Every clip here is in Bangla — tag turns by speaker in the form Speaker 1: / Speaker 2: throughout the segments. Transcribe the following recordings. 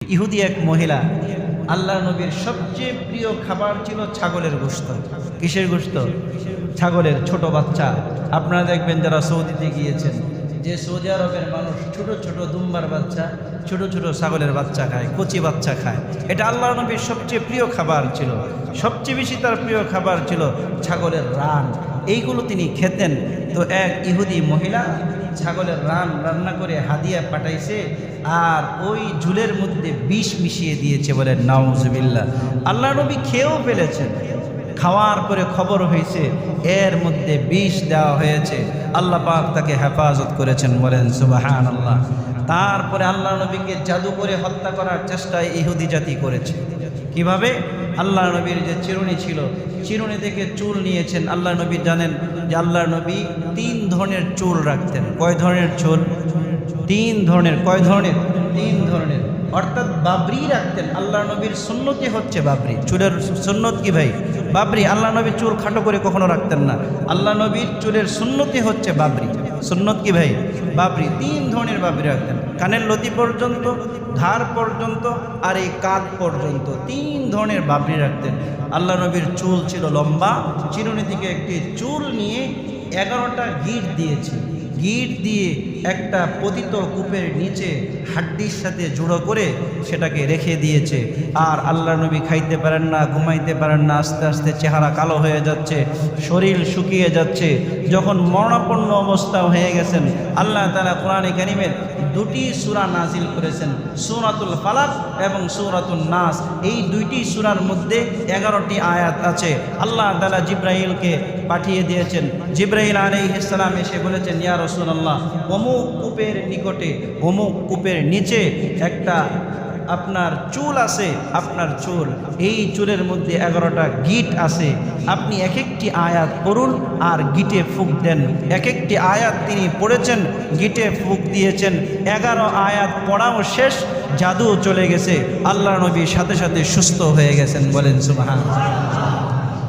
Speaker 1: ইহুদি এক মহিলা আল্লাহ নবীর সবচেয়ে প্রিয় খাবার ছিল ছাগলের গোশত। কিসের গোশত? ছাগলের ছোট বাচ্চা। আপনারা দেখবেন যারা সৌদিতে গিয়েছেন, যে সৌদি আরবের মানুষ ছোট ছোট দুম্বার বাচ্চা, ছোট ছোট ছাগলের বাচ্চা খায়, কচি বাচ্চা খায়। এটা আল্লাহ নবীর সবচেয়ে প্রিয় খাবার ছিল। সবচেয়ে বেশি তার প্রিয় খাবার ছিল ছাগলের রান। এইগুলো তিনি খেতেন। তো এক ইহুদি মহিলা ছাগলের রান রান্না করে হাদিয়া পাঠাইছে আর ওই ঝুলের মধ্যে বিষ মিশিয়ে দিয়েছে বলে নাউজবিল্লা আল্লাহ নবী খেয়েও ফেলেছেন। খাওয়ার পরে খবর হয়েছে, এর মধ্যে বিষ দেওয়া হয়েছে। আল্লাহ পাক তাকে হেফাজত করেছেন বলেন সুবাহান আল্লাহ তারপরে আল্লাহ নবীকে জাদু করে হত্যা করার চেষ্টায় ইহুদি জাতি করেছে। কীভাবে? আল্লাহ নবীর যে চিরুনি ছিল, চিরুনি থেকে চুল নিয়েছেন। আল্লাহ নবী জানেন যে আল্লাহ নবী তিন ধরনের চুল রাখতেন। কয় ধরনের চুল? তিন ধরনের। কয় ধরনের? তিন ধরনের। অর্থাৎ বাবরি রাখতেন। আল্লাহ নবীর সুন্নতি হচ্ছে বাবরি। চুলের সুন্নত কি ভাই? বাবরি। আল্লাহ নবীর চুল খাটো করে কখনো রাখতেন না। আল্লাহ নবীর চুলের সুন্নতি হচ্ছে বাবরি। সুন্নত কি ভাই? বাবরি তিন ধরনের বাবরি রাখতেন। কানের লতি পর্যন্ত ধার পর্যন্ত আর এই কাঁধ পর্যন্ত তিন ধরনের বাবরি রাখতেন। আল্লাহ নবীর চুল ছিল লম্বা চিরুনি থেকে একটি চুল নিয়ে এগারোটা গিট দিয়েছে। গিট দিয়ে একটা পতিত কূপের নিচে হাড্ডির সাথে জুড়ো করে সেটাকে রেখে দিয়েছে। আর আল্লাহ নবী খাইতে পারেন না, ঘুমাইতে পারেন না, আস্তে আস্তে চেহারা কালো হয়ে যাচ্ছে, শরীর শুকিয়ে যাচ্ছে। যখন মরণাপন্ন অবস্থা হয়ে গেছেন, আল্লাহ তালা কোরআনে কারিমের দুটি সুরা নাজিল করেছেন, সুরাতুল ফালাক এবং সুরাতুল নাস। এই দুইটি সুরার মধ্যে এগারোটি আয়াত আছে। আল্লাহ তালা জিব্রাহিলকে পাঠিয়ে দিয়েছেন। জিব্রাহিল আলী ইসলাম এসে বলেছেন, ইয়া রসুল্লাহ অমুক কূপের নিকটে অমুক কূপের নিচে একটা আপনার চুল আছে, আপনার চুল। এই চুলের মধ্যে এগারোটা গিট আছে। আপনি এক একটি আয়াত পড়ুন আর গিটে ফুক দেন। এক একটি আয়াত তিনি পড়েছেন, গিটে ফুক দিয়েছেন। এগারো আয়াত পড়াও শেষ, জাদু চলে গেছে। আল্লাহ নবী সাথে সাথে সুস্থ হয়ে গেছেন বলেন সুবাহান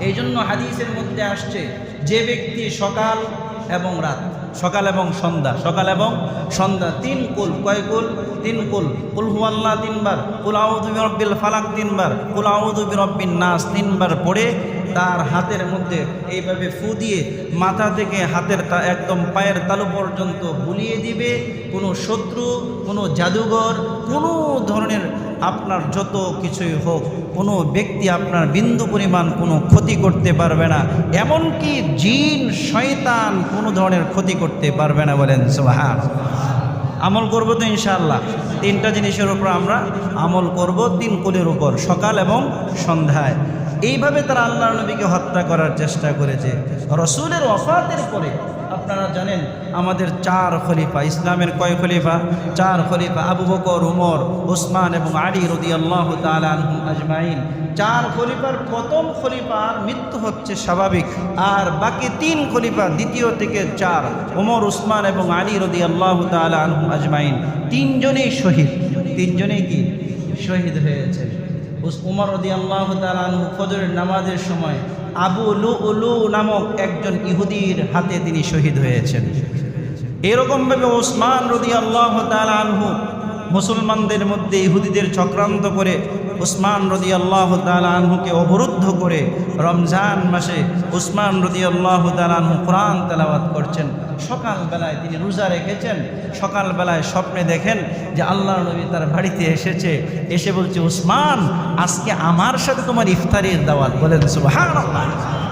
Speaker 1: এই জন্য হাদিসের মধ্যে আসছে, যে ব্যক্তি সকাল এবং রাত সকাল এবং সন্ধ্যা। সকাল এবং সন্ধ্যা, তিন কুল। কয় কুল? তিন কুল। কুল হুয়াল্লাহ তিনবার। কুল আউদুবি ফালাক তিনবার। কুল আউদুবি নাস তিনবার পড়ে তার হাতের মধ্যে এইভাবে ফু দিয়ে মাথা থেকে হাতের তা একদম পায়ের তালু পর্যন্ত বুলিয়ে দিবে। কোনো শত্রু, কোনো জাদুঘর, কোনো ধরনের আপনার যত কিছুই হোক, কোনো ব্যক্তি আপনার বিন্দু পরিমাণ কোনো ক্ষতি করতে পারবে না। এমনকি জিন, শয়তান কোনো ধরনের ক্ষতি করতে পারবে না বলেন সোহান আমল করব তো ইনশাআল্লাহ। তিনটা জিনিসের উপর আমরা আমল করব, তিন কুলের উপর, সকাল এবং সন্ধ্যায়। এইভাবে তারা আল্লাহ নবীকে হত্যা করার চেষ্টা করেছে। রসুলের অফাতের পরে আপনারা জানেন, আমাদের চার খলিফা, ইসলামের কয় খলিফা? চার খলিফা আবু বকর, উমর ওসমান এবং আলী রদি আল্লাহ আজমাইন। চার খলিফার প্রথম খলিফার মৃত্যু হচ্ছে স্বাভাবিক। আর বাকি তিন খলিফা দ্বিতীয় থেকে চার ওমর উসমান এবং আলী রদি আল্লাহ তালুম আজমাইন। তিনজনেই শহীদ। তিনজনেই কি? শহীদ হয়েছে। উমর রদি আল্লাহ তালু ফজরের নামাজের সময় আবু লু উলু নামক একজন ইহুদির হাতে তিনি শহীদ হয়েছেন। এরকমভাবে ওসমান রদি আল্লাহ তালহু মুসলমানদের মধ্যে ইহুদিদের চক্রান্ত করে উসমান রদি আল্লাহ তালহুকে অবরুদ্ধ করে রমজান মাসে উসমান রদি আল্লাহ তালহু কোরআন তেলাওয়াত করছেন। সকালবেলায় তিনি রোজা রেখেছেন। সকালবেলায় স্বপ্নে দেখেন যে আল্লাহ নবী তার বাড়িতে এসেছে। এসে বলছে, উসমান, আজকে আমার সাথে তোমার ইফতারির দাওয়াত। বলেন, সুবহানাল্লাহ।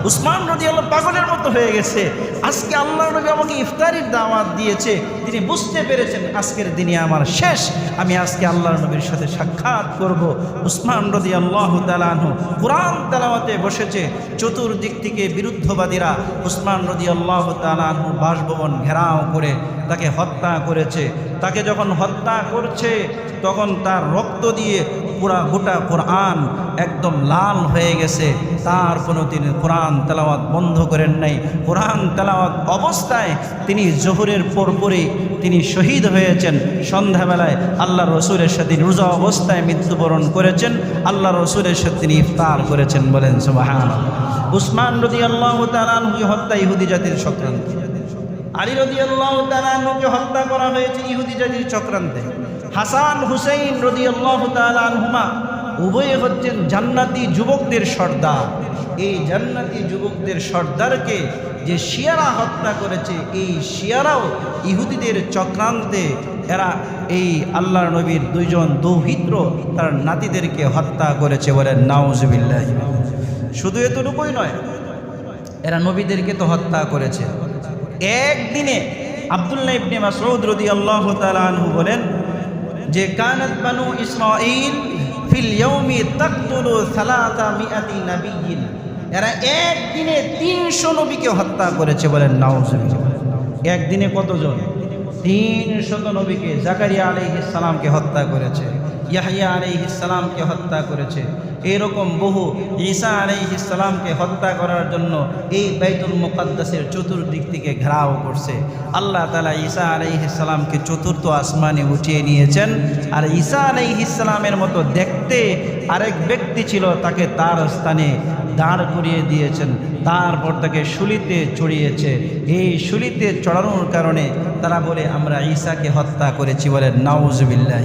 Speaker 1: উসমান নদী আল্লাহ পাগলের মতো হয়ে গেছে। আজকে আল্লাহ নবী আমাকে ইফতারির দাওয়াত দিয়েছে। তিনি বুঝতে পেরেছেন আজকের দিনে আমার শেষ। আমি আজকে আল্লাহ নবীর সাথে সাক্ষাৎ করব। উসমান রদি আল্লাহ তালাহু কোরআন তালাওয়াতে বসেছে। চতুর্দিক থেকে বিরুদ্ধবাদীরা উসমান রদি আল্লাহ তালাহু বাসভবন ঘেরাও করে তাকে হত্যা করেছে। তাকে যখন হত্যা করছে, তখন তার রক্ত দিয়ে পুরা গোটা কোরআন একদম লাল হয়ে গেছে। তার কোনো তিনি কোরআন তেলাওয়াত বন্ধ করেন নাই। কোরআন তেলাওয়াত অবস্থায় তিনি জোহরের পরপরই তিনি শহীদ হয়েছেন। সন্ধ্যাবেলায় আল্লাহ রসুলের সাথে রোজা অবস্থায় মৃত্যুবরণ করেছেন। আল্লাহ রসুলের সাথে তিনি ইফতার করেছেন বলেন সুবাহান উসমান রদি আল্লাহ তালানহুকে হত্যা ইহুদি জাতির চক্রান্ত আলী রদি আল্লাহ তালানহুকে হত্যা করা হয়েছে ইহুদি জাতির চক্রান্তে। হাসান হুসেইন রদি আল্লাহ আনহুমা উভয়ে হচ্ছেন জান্নাতি যুবকদের সর্দার। এই জান্নাতি যুবকদের সর্দারকে যে শিয়ারা হত্যা করেছে, এই শিয়ারাও ইহুদিদের চক্রান্তে, এরা এই আল্লাহ নবীর দুইজন দৌহিত্র তার নাতিদেরকে হত্যা করেছে বলেন নাউজবিল্লাহ। শুধু এতটুকুই নয়, এরা নবীদেরকে তো হত্যা করেছে। একদিনে আবদুল্লাহ ইবনে মাসউদ রাদিয়াল্লাহু তাআলা আনহু বলেন যে কানাত বানু ইসরাঈল ফিল ইয়াউমি তাকতুলু সালাতা মিআতি নাবিয়্যিন। এরা একদিনে তিনশো নবীকে হত্যা করেছে বলেন নাউজুবিল্লাহ। একদিনে কতজন? তিন শত নবীকে। জাকারিয়া আলাইহিস সালামকে হত্যা করেছে ইয়াহিয়া আলাইহিস সালামকে হত্যা করেছে এরকম বহু ঈসা আলাইহিস সালামকে হত্যা করার জন্য এই বাইতুল মুকাদ্দাসের চতুর্দিক থেকে ঘেরাও করছে। আল্লাহ তালা ঈসা আলাইহিস সালামকে চতুর্থ আসমানে উঠিয়ে নিয়েছেন। আর ঈসা আলাইহিস সালামের মতো দেখতে আরেক ব্যক্তি ছিল, তাকে তার স্থানে দাঁড় করিয়ে দিয়েছেন। তারপর তাকে শুলিতে চড়িয়েছে। এই শুলিতে চড়ানোর কারণে তারা বলে, আমরা ঈসাকে হত্যা করেছি বলে নাউজবিল্লাহ